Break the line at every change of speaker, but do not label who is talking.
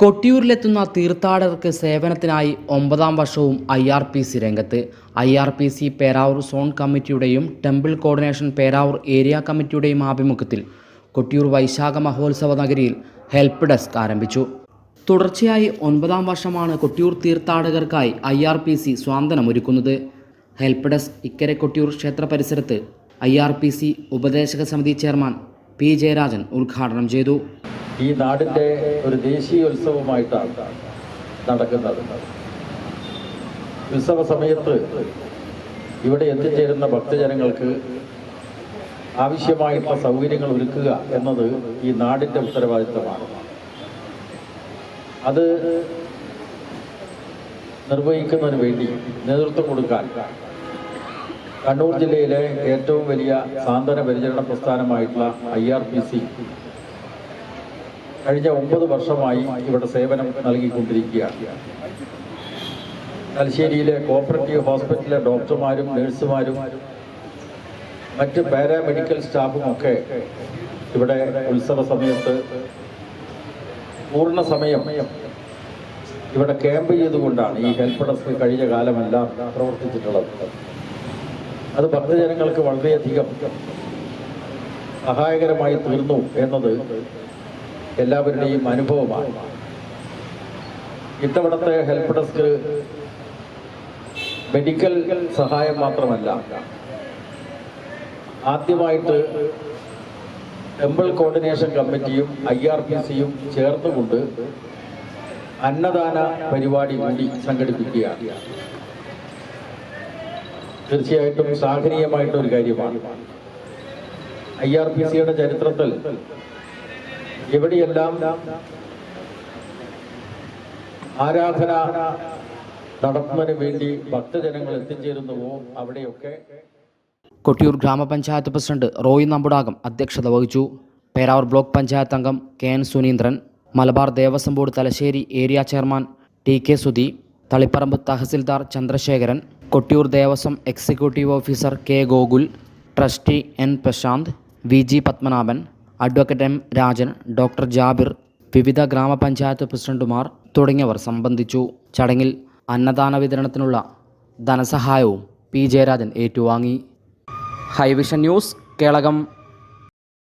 കൊട്ടിയൂരിലെത്തുന്ന തീർത്ഥാടകർക്ക് സേവനത്തിനായി ഒമ്പതാം വർഷവും ഐ ആർ പി സി രംഗത്ത്. I R P C Peravoor zone കമ്മിറ്റിയുടെയും temple coordination Peravoor area കമ്മിറ്റിയുടെയും ആഭിമുഖ്യത്തിൽ കൊട്ടിയൂർ വൈശാഖ മഹോത്സവ നഗരിയിൽ ഹെൽപ്പ് ഡെസ്ക് ആരംഭിച്ചു. തുടർച്ചയായി ഒൻപതാം വർഷമാണ് കൊട്ടിയൂർ തീർത്ഥാടകർക്കായി ഐ ആർ പി സി സ്വാന്തനമൊരുക്കുന്നത്. ഹെൽപ്പ് ഡെസ്ക് ഇക്കരെ കൊട്ടിയൂർ ക്ഷേത്ര പരിസരത്ത് ഐ ആർ പി സി ഉപദേശക സമിതി ചെയർമാൻ പി ജയരാജൻ ഉദ്ഘാടനം ചെയ്തു.
ഈ നാടിന്റെ ഒരു ദേശീയോത്സവമായിട്ടാണ് നടക്കുന്നത്. ഉത്സവ സമയത്ത് ഇവിടെ എത്തിച്ചേരുന്ന ഭക്തജനങ്ങൾക്ക് ആവശ്യമായിട്ടുള്ള സൗകര്യങ്ങൾ ഒരുക്കുക എന്നത് ഈ നാടിന്റെ ഉത്തരവാദിത്തമാണ്. അത് നിർവഹിക്കുന്നതിന് വേണ്ടി നേതൃത്വം കൊടുക്കാൻ കണ്ണൂർ ജില്ലയിലെ ഏറ്റവും വലിയ സാന്ത്വന പരിചരണ പ്രസ്ഥാനമായിട്ടുള്ള ഐ ആർ പി സി കഴിഞ്ഞ ഒമ്പത് വർഷമായി ഇവിടെ സേവനം നൽകിക്കൊണ്ടിരിക്കുകയാണ്. തലശ്ശേരിയിലെ കോപ്പറേറ്റീവ് ഹോസ്പിറ്റലിലെ ഡോക്ടർമാരും നഴ്സുമാരും മറ്റ് പാരാമെഡിക്കൽ സ്റ്റാഫും ഒക്കെ ഇവിടെ ഉത്സവ സമയത്ത് പൂർണ സമയം ഇവിടെ ക്യാമ്പ് ചെയ്തുകൊണ്ടാണ് ഈ ഹെൽപ്പ് ഡെസ്ക് കഴിഞ്ഞ കാലമെല്ലാം പ്രവർത്തിച്ചിട്ടുള്ളത്. അത് ഭക്തജനങ്ങൾക്ക് വളരെയധികം സഹായകരമായി തീർന്നു എന്നത് എല്ലാവരുടെയും അനുഭവമാണ്. ഇത്തവണത്തെ ഹെൽപ്പ് ഡെസ്ക് മെഡിക്കൽ സഹായം മാത്രമല്ല ആദ്യമായിട്ട് ടെമ്പിൾ കോർഡിനേഷൻ കമ്മിറ്റിയും ഐ ആർ പി സിയും ചേർന്നുകൊണ്ട് അന്നദാന പരിപാടി കൂടി സംഘടിപ്പിക്കുകയാണ്. തീർച്ചയായിട്ടും ശ്ലാഘനീയമായിട്ടൊരു കാര്യമാണ്. ഐ ആർ പി സിയുടെ ചരിത്രത്തിൽ എവിടെയെല്ലാം ആരാധന നടത്തുന്നതിന് വേണ്ടി ഭക്തജനങ്ങൾ എത്തിച്ചേരുന്നുവോ അവിടെയൊക്കെ?
കൊട്ടിയൂർ ഗ്രാമപഞ്ചായത്ത് പ്രസിഡന്റ് റോയി നമ്പുടാകം അധ്യക്ഷത വഹിച്ചു. പേരാവൂർ ബ്ലോക്ക് പഞ്ചായത്ത് അംഗം K N Suneendran Malabar Devaswom board Thalassery area chairman T K Sudhi Taliparamba tahsildar Chandrasekharan Kottiyoor Devaswom executive officer K Gokul trustee N Prasanth V G Padmanabhan advocate M Rajan doctor Jabir വിവിധ ഗ്രാമപഞ്ചായത്ത് പ്രസിഡന്റുമാർ തുടങ്ങിയവർ സംബന്ധിച്ചു. ചടങ്ങിൽ അന്നദാന വിതരണത്തിനുള്ള ധനസഹായവും P Jayarajan ഏറ്റുവാങ്ങി. Highvision news Kelakam.